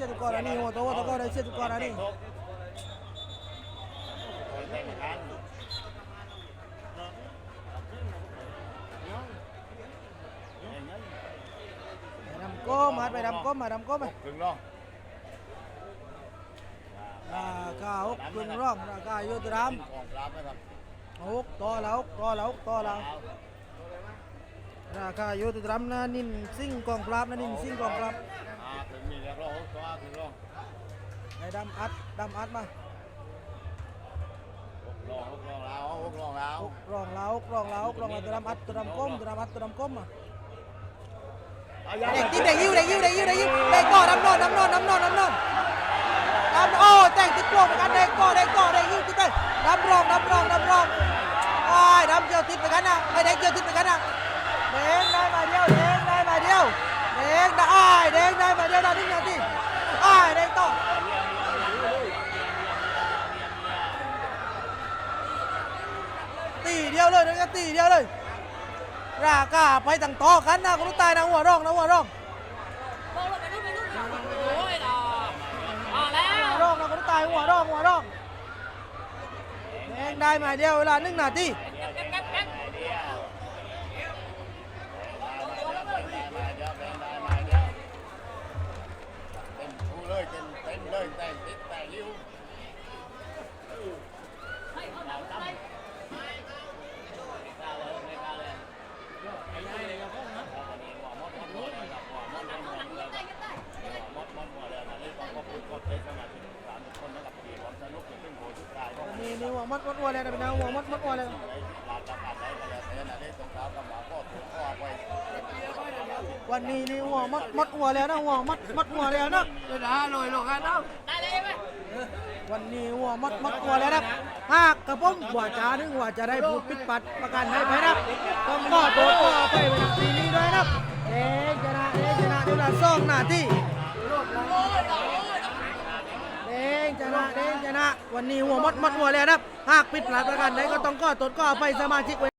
สียตุกอนอันนี้หัวโตหัวโตก็ได้เสียตุกอนอันนี้ไปดำก้มมาไปดำก้มมาดำก้มไปถึงเนาะราคาหกครึ่งร่องราคาอยู่ที่รามของรับนะครับหกต่อละหกต่อละหกต่อละราคาอยู่ที่รามนะนินซิ่งกองปราบนะนินซิ่งกองปราบ ตัวถึงรอไอ้ดำอัดดำอัดมาหกรองหกรองแล้วหกรองแล้วหกร่องละหกร่องละหกร่องละตัวดำอัดตัวดำก้มตัวดำอัดตัวดำก้มมาเด็กยิ้วเด็กยิ้วเด็กยิ้วเด็กยิ้วเด็กยิ้วเด็กก่อน้ำนอนน้ำนอนน้ำนอนน้ำนอนน้ำโอ้แต่งติดโปร่งเหมือนกันเด็กก่อเด็กก่อเด็กยิ้วติดไปน้ำรองน้ำรองน้ำรองไอ้น้ำเจียวติดไปกันนะไอ้เด็กเจียวติดไปกันนะเด็กได้มาเดียวเด็กได้มาเดียวเด็กได้ไอ้เด็กได้มาเดียวได้หนึ่งนาทีไอ้เด็กต่อตี เดียวเลยนะตีเดียวเลยราคาไปต่างต่อกันนะคุณลูกตายนะหัวร่องนะหัวร่องโอ้ยไปนู่นไปนู่นโอ้ยล่ะมาแล้หัววร่องนะคุณลูกตายหัวร่องหัวร่องแดงได้มาเดียวเวลาหนึ่งนาที แป๊บแป๊บแป๊บ เต็มทูเลยเต็มเต็มเลยแต่งติดแต่งยิ้ว นี่นี่หัวมัดมัดหัวเลยนะเป็นหัวมัดมัดหัวเลยวันนี้นี่หัวมัดมัดหัวแล้วนะหัวมัดมัดหัวแล้วนะได้เลยไหมวันนี้หัวมัดมัดหัวแล้วนะหากกระผมว่าจะนึกว่าจะได้ผู้ปิดปัดประกันให้ไปนะต้องก็ตัวก็ไปไปทางทีนี้ด้วยนะเอ๊ะชนะเอ๊ะชนะเวลาสองนาที เด้งชนะเด้งชนะ วันนี้หัวมดมดหัวแล้วนะครับหากผิดพลาดประการใดก็ต้องก็ตดก็เอาไปสมาชิกไว้